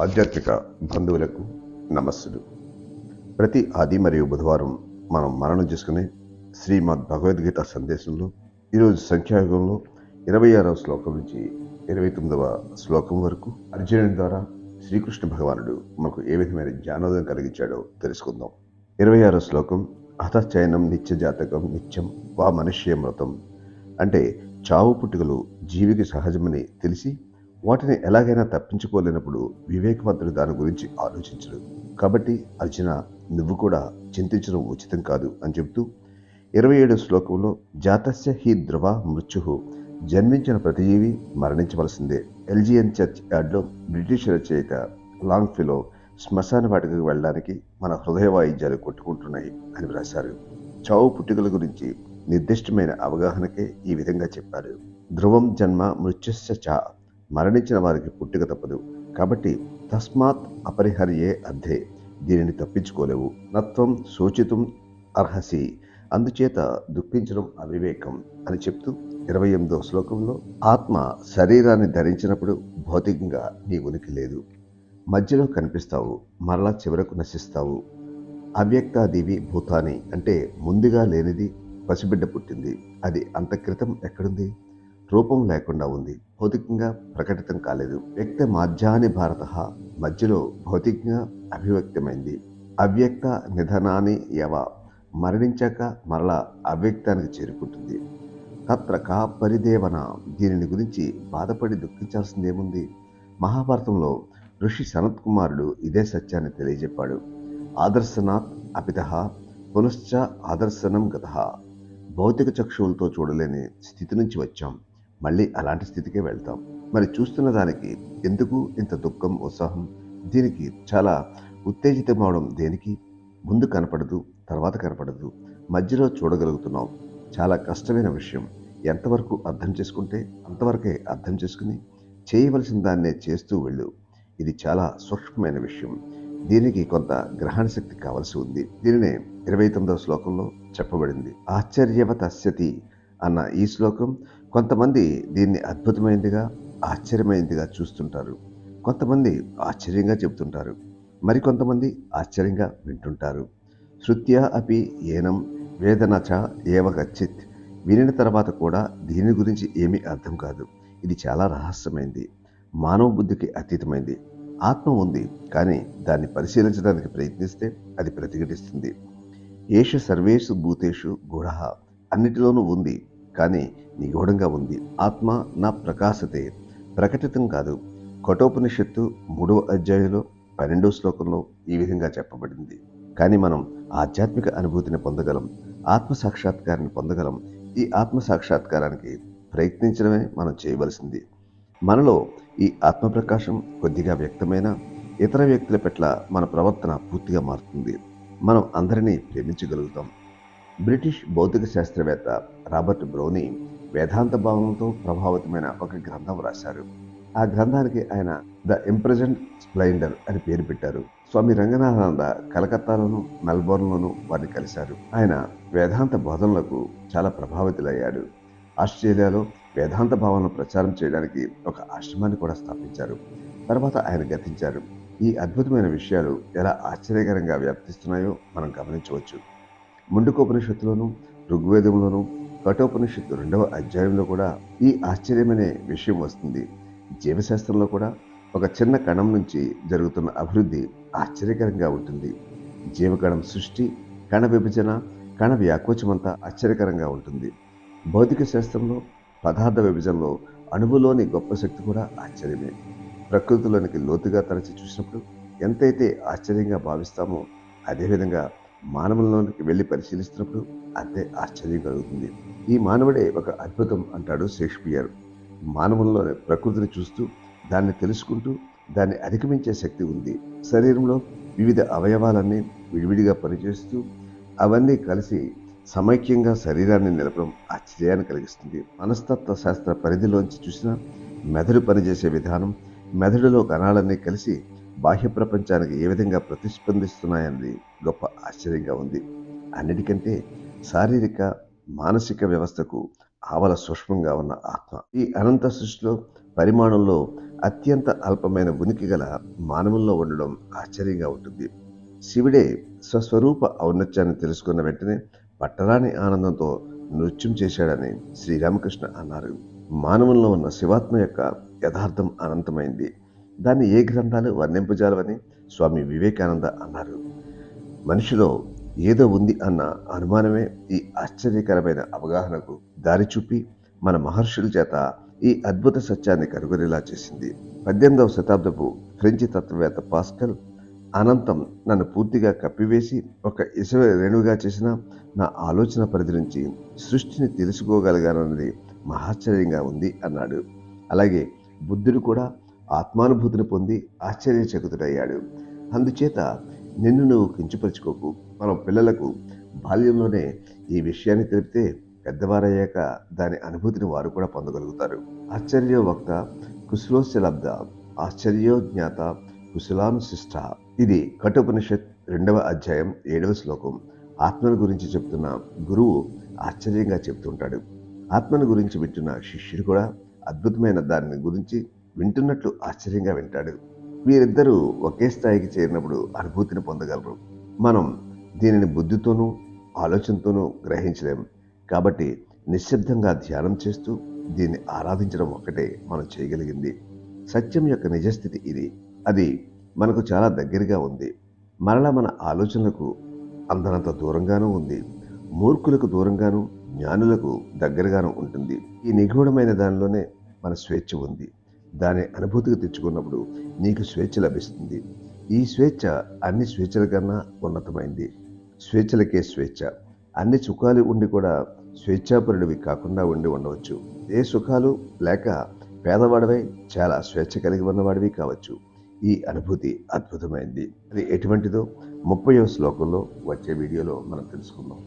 ఆధ్యాత్మిక బంధువులకు నమస్సులు. ప్రతి ఆది మరియు బుధవారం మనం మరణం చేసుకునే శ్రీమద్ భగవద్గీత సందేశంలో ఈరోజు సంఖ్యాయుగంలో ఇరవై ఆరవ శ్లోకం నుంచి ఇరవై తొమ్మిదవ శ్లోకం వరకు అర్జునుడి ద్వారా శ్రీకృష్ణ భగవానుడు మనకు ఏ విధమైన జ్ఞానోదయం కలిగించాడో తెలుసుకుందాం. ఇరవై ఆరో శ్లోకం హతచయనం నిత్య జాతకం నిత్యం వా మనుష్యమృతం అంటే చావు పుట్టుకలు జీవికి సహజమని తెలిసి వాటిని ఎలాగైనా తప్పించుకోలేనప్పుడు వివేకవంతుడు దాని గురించి ఆలోచించడు. కాబట్టి అర్జున నువ్వు కూడా చింతించడం ఉచితం కాదు అని చెబుతూ ఇరవై ఏడు శ్లోకంలో జాతస్య హి ధ్రువ మృత్యు జన్మించిన ప్రతిజీవి మరణించవలసిందే. ఎల్జిఎన్ చర్చ్ యార్డ్లో బ్రిటిష్ రచయిత లాంగ్ ఫిలో శ్మశాన వాటికకు వెళ్ళడానికి మన హృదయ వాయిద్యాలు కొట్టుకుంటున్నాయి అని వ్రాశారు. చావు పుట్టుకల గురించి నిర్దిష్టమైన అవగాహనకే ఈ విధంగా చెప్పారు. ధ్రువం జన్మ మృత్యుశ్చ చ మరణించిన వారికి పుట్టుక తప్పదు. కాబట్టి తస్మాత్ అపరిహర్యే అర్థే దీనిని తప్పించుకోలేవు. నత్వం సూచితం అర్హసి. అందుచేత దుఃఖించడం అవివేకం అని చెప్తూ ఇరవై ఎనిమిదో శ్లోకంలో ఆత్మ శరీరాన్ని ధరించినప్పుడు భౌతికంగా నీ ఉనికి లేదు. మధ్యలో కనిపిస్తావు. మరలా చివరకు నశిస్తావు. అవ్యక్తాదివి భూతాని అంటే ముందుగా లేనిది పసిబిడ్డ పుట్టింది. అది అంత క్రితం ఎక్కడుంది? రూపం లేకుండా ఉంది. భౌతికంగా ప్రకటితం కాలేదు. వ్యక్త మాధ్యాని భారత మధ్యలో భౌతికంగా అభివ్యక్తమైంది. అవ్యక్త నిధనాన్ని యవ మరణించాక మరలా అవ్యక్తానికి చేరుకుంటుంది. తత్ర కా పరిదేవన? దీనిని గురించి బాధపడి దుఃఖించాల్సిందేముంది? మహాభారతంలో ఋషి సనత్ కుమారుడు ఇదే సత్యాన్ని తెలియజెప్పాడు. ఆదర్శనాత్ అపిత పునశ్చ ఆదర్శనం గత. భౌతిక చక్షువులతో చూడలేని స్థితి నుంచి వచ్చాం. మళ్ళీ అలాంటి స్థితికే వెళ్తాం. మరి చూస్తున్న దానికి ఎందుకు ఇంత దుఃఖం ఉత్సాహం? దీనికి చాలా ఉత్తేజితమవడం దేనికి? ముందు కనపడదు తర్వాత కనపడదు మధ్యలో చూడగలుగుతున్నాం. చాలా కష్టమైన విషయం. ఎంతవరకు అర్థం చేసుకుంటే అంతవరకే అర్థం చేసుకుని చేయవలసిన దాన్నే చేస్తూ వెళ్ళు. ఇది చాలా సూక్ష్మమైన విషయం. దీనికి కొంత గ్రహణ శక్తి కావలసి ఉంది. దీనినే ఇరవై తొమ్మిదవ శ్లోకంలో చెప్పబడింది. ఆశ్చర్యవతస్యతి అన్న ఈ శ్లోకం కొంతమంది దీన్ని అద్భుతమైనదిగా ఆశ్చర్యమైనదిగా చూస్తుంటారు. కొంతమంది ఆశ్చర్యంగా చెబుతుంటారు. మరికొంతమంది ఆశ్చర్యంగా వింటుంటారు. శృత్యా అపి ఏనం వేదనచ ఏవ గచ్చిత్ వినిన తర్వాత కూడా దీని గురించి ఏమీ అర్థం కాదు. ఇది చాలా రహస్యమైంది. మానవ బుద్ధికి అతీతమైంది. ఆత్మ ఉంది కానీ దాన్ని పరిశీలించడానికి ప్రయత్నిస్తే అది ప్రతిఘటిస్తుంది. ఏష సర్వేషు భూతేషు గూఢ అన్నిటిలోనూ ఉంది కానీ నిగూఢంగా ఉంది. ఆత్మ నా ప్రకాశతే. ప్రకటితం కాదు. కఠోపనిషత్తు మూడవ అధ్యాయంలో పన్నెండవ శ్లోకంలో ఈ విధంగా చెప్పబడింది. కానీ మనం ఆధ్యాత్మిక అనుభూతిని పొందగలం ఆత్మ సాక్షాత్కారాన్ని పొందగలం. ఈ ఆత్మ సాక్షాత్కారానికి ప్రయత్నించడమే మనం చేయవలసింది. మనలో ఈ ఆత్మప్రకాశం కొద్దిగా వ్యక్తమైన ఇతర వ్యక్తుల పట్ల మన ప్రవర్తన పూర్తిగా మారుతుంది. మనం అందరినీ ప్రేమించగలుగుతాం. బ్రిటిష్ భౌతిక శాస్త్రవేత్త రాబర్ట్ బ్రౌనీ వేదాంత భావనతో ప్రభావితమైన ఒక గ్రంథం రాశారు. ఆ గ్రంథానికి ఆయన ద ఇంప్రెజెంట్ స్ప్లెండర్ అని పేరు పెట్టారు. స్వామి రంగనాథానంద కలకత్తాలోను మెల్బోర్న్లోను వారిని కలిశారు. ఆయన వేదాంత బోధనలకు చాలా ప్రభావితులయ్యాడు. ఆస్ట్రేలియాలో వేదాంత భావనను ప్రచారం చేయడానికి ఒక ఆశ్రమాన్ని కూడా స్థాపించారు. తర్వాత ఆయన గతించారు. ఈ అద్భుతమైన విషయాలు ఎలా ఆశ్చర్యకరంగా వ్యాప్తిస్తున్నాయో మనం గమనించవచ్చు. ముండుకోపనిషత్తులోను ఋగ్వేదంలోను కఠోపనిషత్తు రెండవ అధ్యాయంలో కూడా ఈ ఆశ్చర్యమనే విషయం వస్తుంది. జీవశాస్త్రంలో కూడా ఒక చిన్న కణం నుంచి జరుగుతున్న అభివృద్ధి ఆశ్చర్యకరంగా ఉంటుంది. జీవకణం సృష్టి కణ విభజన కణ వ్యాకోచమంతా ఆశ్చర్యకరంగా ఉంటుంది. భౌతిక శాస్త్రంలో పదార్థ విభజనలో అణువులోని గొప్ప శక్తి కూడా ఆశ్చర్యమే. ప్రకృతిలోనికి లోతుగా తరచి చూసినప్పుడు ఎంతైతే ఆశ్చర్యంగా భావిస్తామో అదేవిధంగా మానవుల్లోనికి వెళ్ళి పరిశీలిస్తున్నప్పుడు అంతే ఆశ్చర్యం కలుగుతుంది. ఈ మానవుడే ఒక అద్భుతం అంటాడు షేక్స్పియర్. మానవుల్లోనే ప్రకృతిని చూస్తూ దాన్ని తెలుసుకుంటూ దాన్ని అధిగమించే శక్తి ఉంది. శరీరంలో వివిధ అవయవాలన్నీ విడివిడిగా పనిచేస్తూ అవన్నీ కలిసి సమైక్యంగా శరీరాన్ని నిలపడం ఆశ్చర్యాన్ని కలిగిస్తుంది. మనస్తత్వ శాస్త్ర పరిధిలోంచి చూసిన మెదడు పనిచేసే విధానం మెదడులో కణాలన్నీ కలిసి బాహ్య ప్రపంచానికి ఏ విధంగా ప్రతిస్పందిస్తున్నాయన్నది గొప్ప ఆశ్చర్యంగా ఉంది. అన్నిటికంటే శారీరక మానసిక వ్యవస్థకు ఆవల సూక్ష్మంగా ఉన్న ఆత్మ. ఈ అనంత సృష్టిలో పరిమాణంలో అత్యంత అల్పమైన ఉనికి గల మానవుల్లో ఉండడం ఆశ్చర్యంగా ఉంటుంది. శివుడే స్వస్వరూప ఔన్నత్యాన్ని తెలుసుకున్న వెంటనే పట్టరాని ఆనందంతో నృత్యం చేశాడని శ్రీరామకృష్ణ అన్నారు. మానవుల్లో ఉన్న శివాత్మ యొక్క యథార్థం అనంతమైంది. దాన్ని ఏ గ్రంథాలు వర్ణింపజాలవని స్వామి వివేకానంద అన్నారు. మనిషిలో ఏదో ఉంది అన్న అనుమానమే ఈ ఆశ్చర్యకరమైన అవగాహనకు దారి చూపి మన మహర్షుల చేత ఈ అద్భుత సత్యాన్ని కనుగొనేలా చేసింది. పద్దెనిమిదవ శతాబ్దపు ఫ్రెంచి తత్వవేత్త పాస్కల్ అనంతం నన్ను పూర్తిగా కప్పివేసి ఒక ఇసవ రేణువుగా చేసిన నా ఆలోచన పరిధి నుంచి సృష్టిని తెలుసుకోగలిగానన్నది మహాశ్చర్యంగా ఉంది అన్నాడు. అలాగే బుద్ధుడు కూడా ఆత్మానుభూతిని పొంది ఆశ్చర్యచకుతుడయ్యాడు. అందుచేత నిన్ను నువ్వు కించపరుచుకోకు. మనం పిల్లలకు బాల్యంలోనే ఈ విషయాన్ని తెలిపితే పెద్దవారయ్యాక దాని అనుభూతిని వారు కూడా పొందగలుగుతారు. ఆశ్చర్య వక్త కుశలోశలబ్ద ఆశ్చర్యో జ్ఞాత కుశలానుశిష్ట. ఇది కఠోపనిషత్ రెండవ అధ్యాయం ఏడవ శ్లోకం. ఆత్మను గురించి చెప్తున్న గురువు ఆశ్చర్యంగా చెప్తుంటాడు. ఆత్మను గురించి వింటున్న శిష్యుడు కూడా అద్భుతమైన దాని గురించి వింటున్నట్లు ఆశ్చర్యంగా వింటాడు. వీరిద్దరూ ఒకే స్థాయికి చేరినప్పుడు అనుభూతిని పొందగలరు. మనం దీనిని బుద్ధితోనూ ఆలోచనతోనూ గ్రహించలేం. కాబట్టి నిశ్శబ్దంగా ధ్యానం చేస్తూ దీన్ని ఆరాధించడం ఒక్కటే మనం చేయగలిగింది. సత్యం యొక్క నిజస్థితి ఇది. అది మనకు చాలా దగ్గరగా ఉంది. మరలా మన ఆలోచనలకు అందనంత దూరంగానూ ఉంది. మూర్ఖులకు దూరంగాను జ్ఞానులకు దగ్గరగాను ఉంటుంది. ఈ నిగూఢమైన దానిలోనే మన స్వేచ్ఛ ఉంది. దాని అనుభూతికి తెచ్చుకున్నప్పుడు నీకు స్వేచ్ఛ లభిస్తుంది. ఈ స్వేచ్ఛ అన్ని స్వేచ్ఛల కన్నా ఉన్నతమైంది. స్వేచ్ఛలకే స్వేచ్ఛ. అన్ని సుఖాలు ఉండి కూడా స్వేచ్ఛాపరుడివి కాకుండా ఉండి ఉండవచ్చు. ఏ సుఖాలు లేక పేదవాడివై చాలా స్వేచ్ఛ కలిగి ఉన్నవాడివి కావచ్చు. ఈ అనుభూతి అద్భుతమైంది. అది ఎటువంటిదో ముప్పయో శ్లోకంలో వచ్చే వీడియోలో మనం తెలుసుకుందాం.